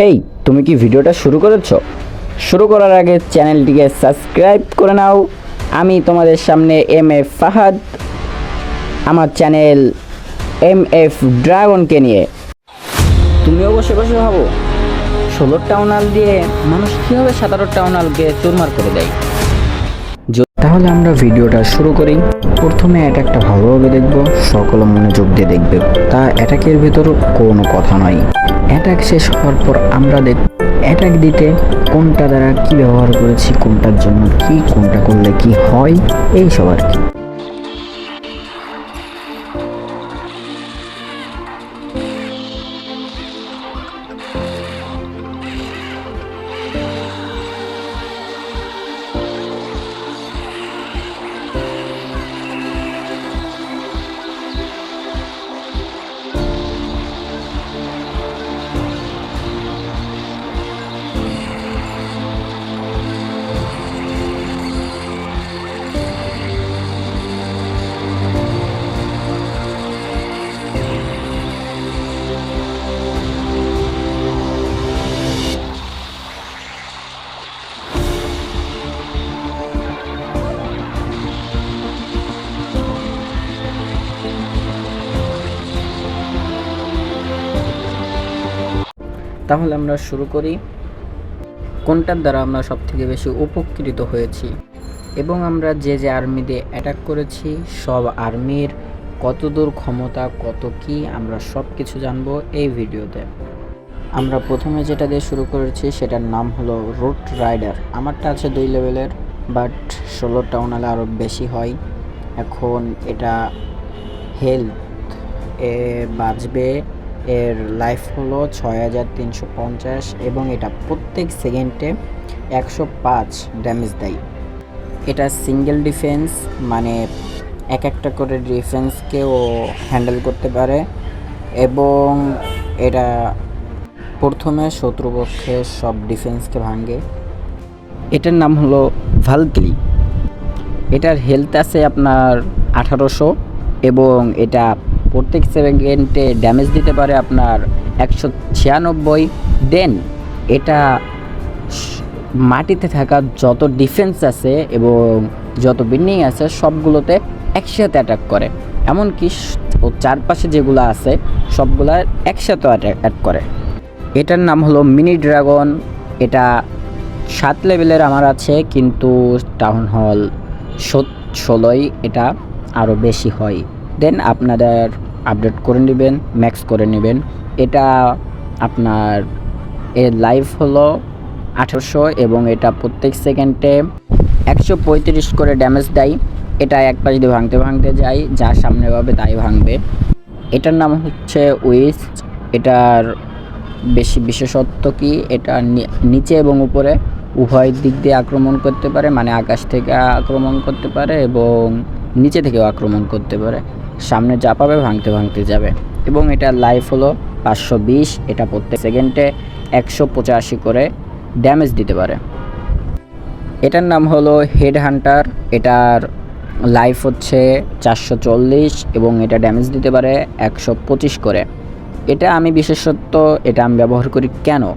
হেই, তুমি কি ভিডিওটা শুরু করেছ? শুরু করার আগে চ্যানেলটিকে সাবস্ক্রাইব করে নাও। আমি তোমাদের সামনে এম এফ ফাহাদ, আমার চ্যানেল এম এফ ড্রাগনকে নিয়ে। তুমিও বসে বসে ভাবো ষোলোর টাউনাল দিয়ে মানুষ কীভাবে সাতারোর টাউনালকে চুরমার করে দেয়? তাহলে আমরা ভিডিওটা শুরু করি। প্রথমে অ্যাটাকটা ভালোভাবে দেখব, সকল মনোযোগ দিয়ে দেখবে। তা অ্যাটাকের ভেতর কোনো কথা নয় অ্যাটাক শেষ হওয়ার পর আমরা দেখ, অ্যাটাক দিতে কোনটা দ্বারা কি ব্যবহার করেছি, কোনটার জন্য কি, কোনটা করলে কি হয়, এই সব আর কি। তাহলে আমরা শুরু করি। কোনটার দ্বারা আমরা সবথেকে বেশি উপকৃত হয়েছি? এবং আমরা যে যে আর্মি দিয়ে অ্যাটাক করেছি, সব আর্মির কতদূর ক্ষমতা, কত কি, আমরা সব কিছু জানব এই ভিডিওতে। আমরা প্রথমে যেটা দিয়ে শুরু করেছি, সেটার নাম হলো রুট রাইডার আমারটা আছে দুই লেভেলের বাট ষোলো টাউনালে আরও বেশি হয়। এখন এটা হেলথ এ বাঁচবে এর লাইফ হলো ছয় হাজার তিনশো পঞ্চাশ এবং এটা প্রত্যেক সেকেন্ডে একশো পাঁচ ড্যামেজ দেয়। এটা সিঙ্গেল ডিফেন্স মানে এক একটা করে ডিফেন্সকেও হ্যান্ডেল করতে পারে এবং এটা প্রথমে শত্রুপক্ষের সব ডিফেন্সকে ভাঙে। এটার নাম হলো ভালকিলি এটার হেলথ আছে আপনার আঠারোশো এবং এটা প্রত্যেক সেকেন্ডে ড্যামেজ দিতে পারে আপনার একশো ছিয়ানব্বই। দেন এটা মাটিতে থাকা যত ডিফেন্স আছে এবং যত বিল্ডিং আছে সবগুলোতে একসাথে অ্যাটাক করে। এমনকি ও চারপাশে যেগুলো আছে সবগুলা একসাথে অ্যাটাক করে। এটার নাম হলো মিনি ড্রাগন এটা সাত লেভেলের আমার আছে, কিন্তু টাউন হল ষোলোই, এটা আরও বেশি হয়। দেন আপনাদের আপডেট করে নেবেন ম্যাক্স করে নেবেন। এটা আপনার, এর লাইফ হলো আঠারোশো এবং এটা প্রত্যেক সেকেন্ডে একশো পঁয়ত্রিশ করে ড্যামেজ দেয়। এটা এক পাশ দিয়ে ভাঙতে ভাঙতে যায় যা সামনে পাবে তাই ভাঙবে। এটার নাম হচ্ছে উইস্ট এটার বেশি বিশেষত্ব কি? এটা নিচে এবং উপরে উভয় দিক দিয়ে আক্রমণ করতে পারে মানে আকাশ থেকে আক্রমণ করতে পারে এবং নিচে থেকেও আক্রমণ করতে পারে। সামনে যা পাবে ভাঙতে ভাঙতে যাবে। এবং এটার লাইফ হলো পাঁচশো বিশ, এটা প্রত্যেক সেকেন্ডে একশো পঁচাশি করে ড্যামেজ দিতে পারে। এটার নাম হলো হেড হান্টার এটার লাইফ হচ্ছে চারশো চল্লিশ এবং এটা ড্যামেজ দিতে পারে একশো পঁচিশ করে। এটা আমি বিশেষত্ব, এটা আমি ব্যবহার করি কেন?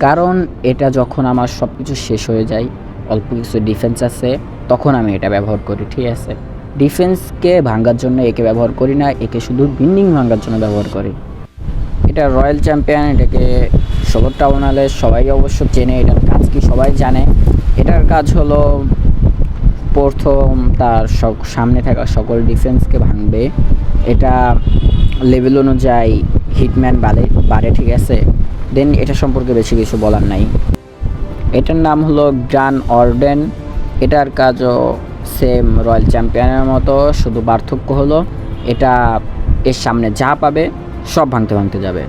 কারণ এটা যখন আমার সব কিছু শেষ হয়ে যায়, অল্প কিছু ডিফেন্স আছে, তখন আমি এটা ব্যবহার করি, ঠিক আছে? ডিফেন্সকে ভাঙার জন্য একে ব্যবহার করি না, একে শুধু বিল্ডিং ভাঙার জন্য ব্যবহার করি। এটা রয়্যাল চ্যাম্পিয়ন, এটাকে ষোলো টাউনালে সবাই অবশ্য চেনে, এটার কাজ কি সবাই জানে। এটার কাজ হলো প্রথম তার সামনে থাকা সকল ডিফেন্সকে ভাঙবে। এটা লেভেল অনুযায়ী হিটম্যান বাড়ে বাড়ে, ঠিক আছে? দেন এটা সম্পর্কে বেশি কিছু বলার নাই। এটার নাম হলো গ্রান অর্ডেন। এটার কাজও সেম রয়্যাল চ্যাম্পিয়নের মতো, শুধু পার্থক্য হলো এটা এর সামনে যা পাবে সব ভাঙতে ভাঙতে যাবে।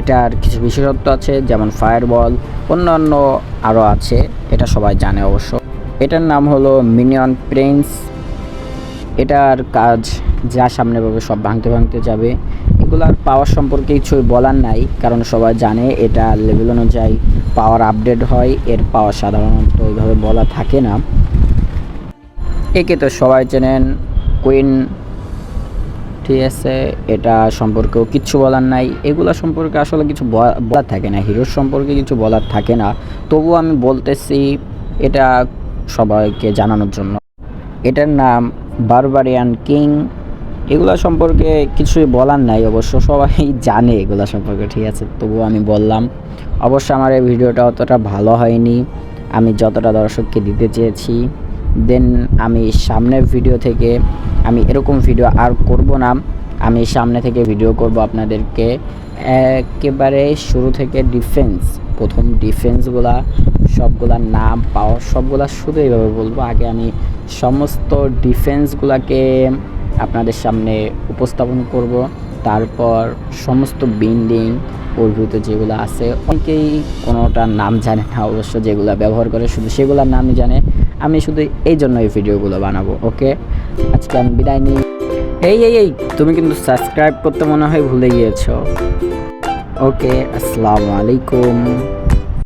এটার কিছু বিশেষত্ব আছে, যেমন ফায়ারবল অন্যান্য আরও আছে, এটা সবাই জানে অবশ্য। এটার নাম হলো মিনিয়ন প্রিন্স এটার কাজ যা সামনে পাবে সব ভাঙতে ভাঙতে যাবে। এগুলার পাওয়ার সম্পর্কে কিছুই বলার নাই, কারণ সবাই জানে এটা লেভেল অনুযায়ী পাওয়ার আপডেট হয়, এর পাওয়ার সাধারণত ওইভাবে বলা থাকে না। একে তো সবাই চেনেন কুইন ঠিক আছে, এটা সম্পর্কেও কিচ্ছু বলার নাই। এগুলা সম্পর্কে আসলে কিছু বলার থাকে না, হিরোর সম্পর্কে কিছু বলার থাকে না। তবুও আমি বলতেছি, এটা সবাইকে জানানোর জন্য। এটার নাম বারবারিয়ান কিং। এগুলা সম্পর্কে কিছুই বলার নাই, অবশ্য সবাই জানে এগুলা সম্পর্কে, ঠিক আছে, তবুও আমি বললাম। অবশ্য আমার এই ভিডিওটা অতটা ভালো হয়নি। আমি যতটা দর্শককে দিতে চেয়েছি। দেন আমি সামনের ভিডিও থেকে আমি এরকম ভিডিও আর করব না। আমি সামনে থেকে ভিডিও করব আপনাদেরকে। একেবারে শুরু থেকে ডিফেন্স প্রথম ডিফেন্সগুলা সবগুলার নাম পাওয়ার সবগুলা শুধু এইভাবে বলব। আগে আমি সমস্ত ডিফেন্সগুলাকে আপনাদের সামনে উপস্থাপন করব। তারপর সমস্ত বিল্ডিং ভিতরে যেগুলো আছে, অনেকেই কোনোটার নাম জানে না অবশ্য যেগুলো ব্যবহার করে, শুধু সেগুলোর নামই জানে। আমি শুধু এই জন্য এই ভিডিওগুলো বানাবো, ওকে? আজকে আমি বিদায় নিই। এই এই এই, তুমি কিন্তু সাবস্ক্রাইব করতে মনে হয় ভুলে গিয়েছো। ওকে, আসসালামু আলাইকুম।